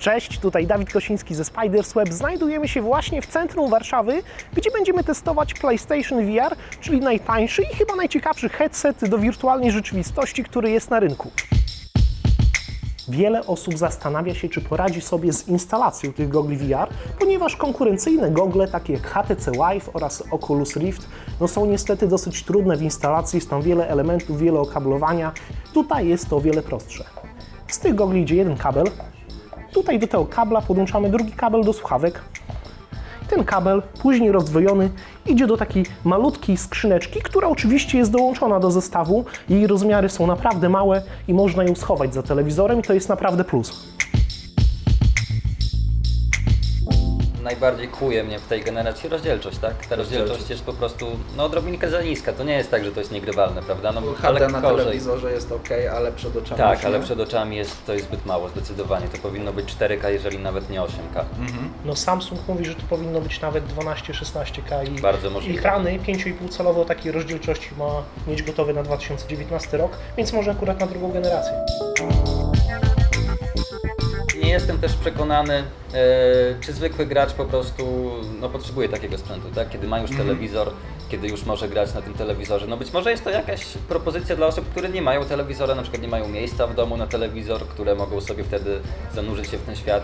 Cześć, tutaj Dawid Kosiński ze Spiders Web. Znajdujemy się właśnie w centrum Warszawy, gdzie będziemy testować PlayStation VR, czyli najtańszy i chyba najciekawszy headset do wirtualnej rzeczywistości, który jest na rynku. Wiele osób zastanawia się, czy poradzi sobie z instalacją tych gogli VR, ponieważ konkurencyjne gogle, takie jak HTC Vive oraz Oculus Rift, no są niestety dosyć trudne w instalacji, jest tam wiele elementów, wiele okablowania. Tutaj jest to o wiele prostsze. Z tych gogli idzie jeden kabel, tutaj do tego kabla podłączamy drugi kabel do słuchawek. Ten kabel, później rozdwojony, idzie do takiej malutkiej skrzyneczki, która oczywiście jest dołączona do zestawu. Jej rozmiary są naprawdę małe i można ją schować za telewizorem i to jest naprawdę plus. Najbardziej kuje mnie w tej generacji rozdzielczość, tak? Ta rozdzielczość jest po prostu no, odrobinkę za niska. To nie jest tak, że to jest niegrywalne, prawda? No, HD na gorzej. telewizorze jest ok, ale przed oczami Tak, już ale nie. przed oczami jest, to jest zbyt mało, zdecydowanie. To powinno być 4K, jeżeli nawet nie 8K. No Samsung mówi, że to powinno być nawet 12-16K i Bardzo możliwe. i ekrany 5,5 calowe o takiej rozdzielczości ma mieć gotowe na 2019 rok, więc może akurat na drugą generację. Nie jestem też przekonany, e, czy zwykły gracz po prostu no, potrzebuje takiego sprzętu, tak? Kiedy ma już telewizor, kiedy już może grać na tym telewizorze. No być może jest to jakaś propozycja dla osób, które nie mają telewizora, na przykład nie mają miejsca w domu na telewizor, które mogą sobie wtedy zanurzyć się w ten świat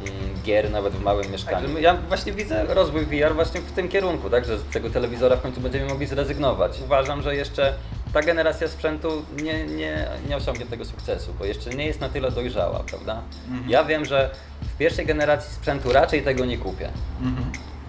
mm, gier nawet w małym mieszkaniu. Ja właśnie widzę rozwój VR właśnie w tym kierunku, tak? Że z tego telewizora w końcu będziemy mogli zrezygnować. Uważam, że jeszcze ta generacja sprzętu nie, nie, nie osiągnie tego sukcesu, bo jeszcze nie jest na tyle dojrzała, prawda? Ja wiem, że w pierwszej generacji sprzętu raczej tego nie kupię.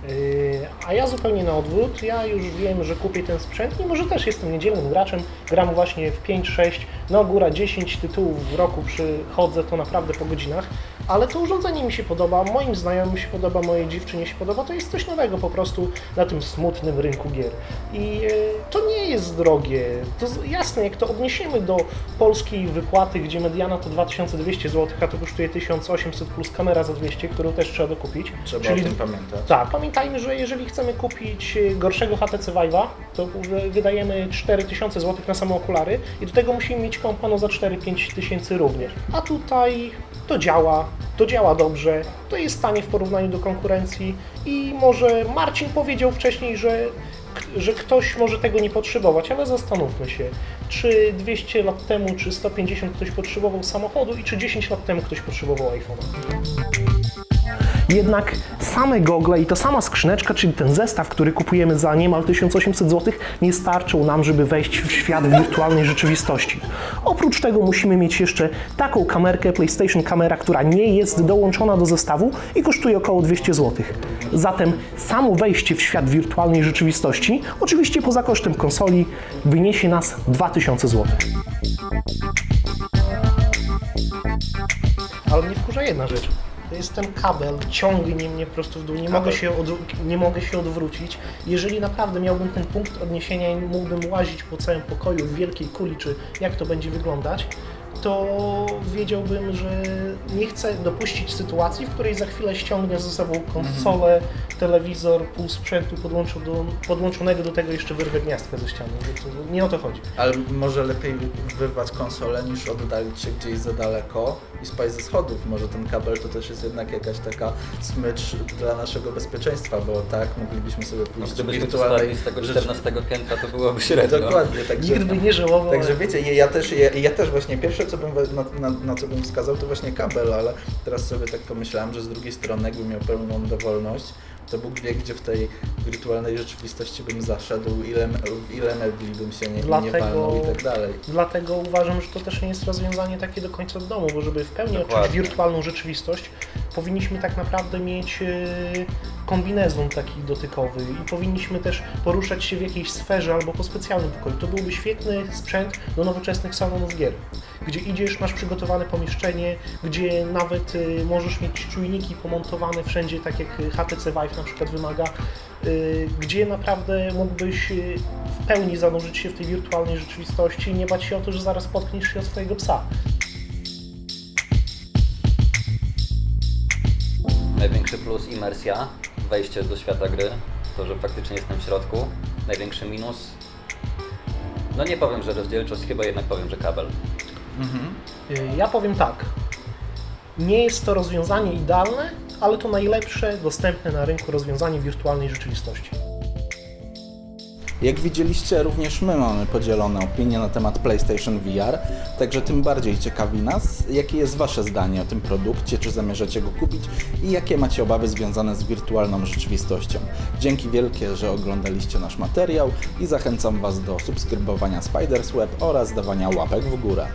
Yy, A ja zupełnie na odwrót. Ja już wiem, że kupię ten sprzęt, mimo że też jestem niedzielnym graczem. Gram właśnie w 5-6, no góra 10 tytułów w roku przychodzę, to naprawdę po godzinach. Ale to urządzenie mi się podoba, moim znajomym się podoba, mojej dziewczynie się podoba. To jest coś nowego po prostu na tym smutnym rynku gier. I yy, to nie jest drogie. To jasne, jak to odniesiemy do polskiej wypłaty, gdzie mediana to 2200 zł, a to kosztuje 1800 plus kamera za 200, którą też trzeba dokupić. Trzeba Czyli o tym pamiętać. tak, pamiętajmy, że jeżeli chcemy kupić e, gorszego HTC Vive'a, to wy- wydajemy 4000 zł na same okulary i do tego musimy mieć kompano za 4-5 tysięcy również. A tutaj to działa, to działa dobrze, to jest tanie w porównaniu do konkurencji i może Marcin powiedział wcześniej, że że ktoś może tego nie potrzebować, ale zastanówmy się, czy 200 lat temu, czy 150 ktoś potrzebował samochodu i czy 10 lat temu ktoś potrzebował iPhone'a. Jednak same gogle i ta sama skrzyneczka, czyli ten zestaw, który kupujemy za niemal 1800 zł, nie starczą nam, żeby wejść w świat wirtualnej rzeczywistości. Oprócz tego musimy mieć jeszcze taką kamerkę PlayStation Camera, która nie jest dołączona do zestawu i kosztuje około 200 zł. Zatem samo wejście w świat wirtualnej rzeczywistości, oczywiście poza kosztem konsoli, wyniesie nas 2000 zł. Ale mnie wkurza jedna rzecz. To jest ten kabel, ciągnie mnie po prostu w dół, nie mogę, się nie mogę się odwrócić. Jeżeli naprawdę miałbym ten punkt odniesienia i mógłbym łazić po całym pokoju w wielkiej kuli, czy jak to będzie wyglądać, to wiedziałbym, że nie chcę dopuścić sytuacji, w której za chwilę ściągnę ze sobą konsolę, telewizor, pół sprzętu do, podłączonego do tego jeszcze wyrwę gniazdkę ze ściany. Nie o to chodzi. Ale może lepiej wyrwać konsolę niż oddalić się gdzieś za daleko i spać ze schodów. Może ten kabel to też jest jednak jakaś taka smycz dla naszego bezpieczeństwa, bo tak moglibyśmy sobie No, pójść do gdybyśmy wirtualnej z tego rzeczy- 14 piętra, to byłoby średnio. Dokładnie, także, Nikt by nie żałował. Także wiecie, ja, ja też, ja, ja też właśnie pierwsze co bym, na, na, na co bym wskazał to właśnie kabel, ale teraz sobie tak pomyślałem, że z drugiej strony jakbym miał pełną dowolność, to Bóg wie, gdzie w tej wirtualnej rzeczywistości bym zaszedł, ile, w ile mebli bym się nie, nie Dlatego- palnął i tak dalej. Dlatego uważam, że to też nie jest rozwiązanie takie do końca od domu, bo żeby w pełni odczuć Dokładnie. wirtualną rzeczywistość, powinniśmy tak naprawdę mieć e, kombinezon taki dotykowy i powinniśmy też poruszać się w jakiejś sferze albo po specjalnym pokoju. To byłby świetny sprzęt do nowoczesnych salonów gier, gdzie idziesz, masz przygotowane pomieszczenie, gdzie nawet e, możesz mieć czujniki pomontowane wszędzie, tak jak HTC Vive na przykład wymaga, y, gdzie naprawdę mógłbyś y, w pełni zanurzyć się w tej wirtualnej rzeczywistości i nie bać się o to, że zaraz potkniesz się o swojego psa. Plus imersja, wejście do świata gry, to, że faktycznie jestem w środku. Największy minus, no nie powiem, że rozdzielczość, chyba jednak powiem, że kabel. Y, Ja powiem tak. Nie jest to rozwiązanie idealne, ale to najlepsze dostępne na rynku rozwiązanie wirtualnej rzeczywistości. Jak widzieliście, również my mamy podzielone opinie na temat PlayStation VR, także tym bardziej ciekawi nas, jakie jest Wasze zdanie o tym produkcie, czy zamierzacie go kupić i jakie macie obawy związane z wirtualną rzeczywistością. Dzięki wielkie, że oglądaliście nasz materiał i zachęcam Was do subskrybowania Spiders Web oraz dawania łapek w górę.